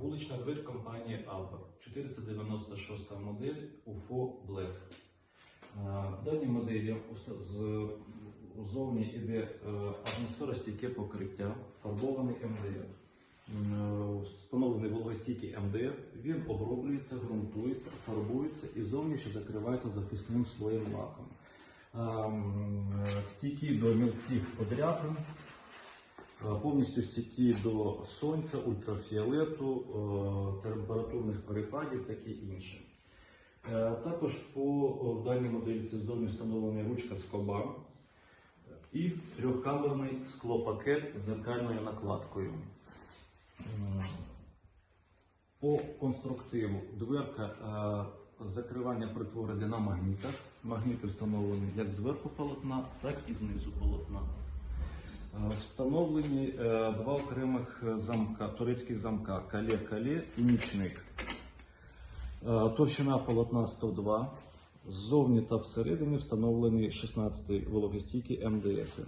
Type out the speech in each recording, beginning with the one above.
Вулична дверь компанії Alba, 496 модель UFO Black. Е, В даній моделі ззовні йде атмосферостійке покриття, фарбований МДФ. Е, Встановлений вологостійкий МДФ, він оброблюється, ґрунтується, фарбується і зовні ще закривається захисним слоєм лаком. Ем, е, Стійкий до мілких подряпин, повністю стійкі до сонця, ультрафіолету, е, температурних перепадів, таке інше. Е, Також по в даній моделі це зовні встановлена ручка скоба і трьохкамерний склопакет з зеркальною накладкою. По конструктиву дверка е, закривання притворене на магнітах. Магніти встановлені як зверху полотна, так і знизу полотна. Е, Встановлені е, два окремих замка, турецьких замка кале-кале і нічник. Е, Товщина полотна 102. Ззовні та всередині встановлені 16-й вологостійкий МДФ.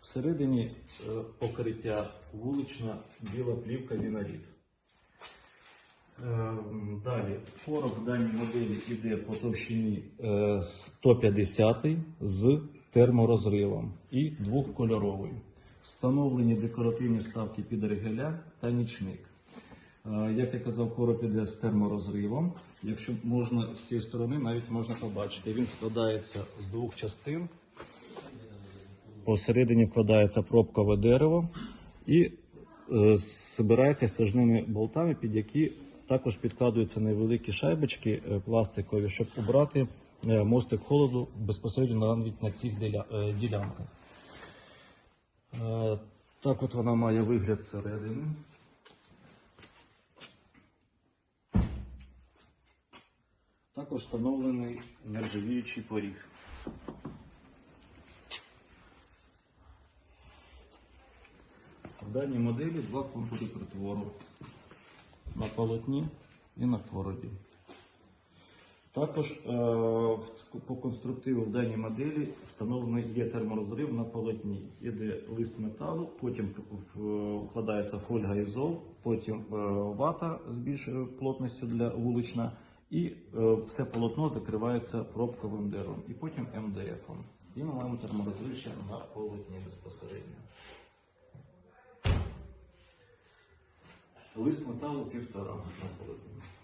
Всередині покриття вулична біла плівка вінорід. Е, Далі короб в даній моделі йде по товщині е, 150 з терморозривом і двохкольоровий. Встановлені декоративні ставки під регеля та нічник. Е, Як я казав, короб іде з терморозривом. Якщо можна з цієї сторони, навіть можна побачити. Він складається з двох частин. Посередині вкладається пробкове дерево і е, збирається стяжними болтами, під які також підкладуються невеликі шайбочки е, пластикові, щоб убрати е, мостик холоду безпосередньо навіть на цих ділянках. Е, Так от вона має вигляд зсередини. Також встановлений нержавіючий поріг. В даній моделі два контури притвору на полотні і на коробі. Також е, по конструктиву в даній моделі встановлений є терморозрив на полотні. Іде лист металу, потім вкладається фольга ізол, потім е, вата з більшою плотністю для вулична, і е, все полотно закривається пробковим деревом, і потім МДФом. І ми маємо терморозрив ще на полотні безпосередньо. Лист металу півтора на полотні.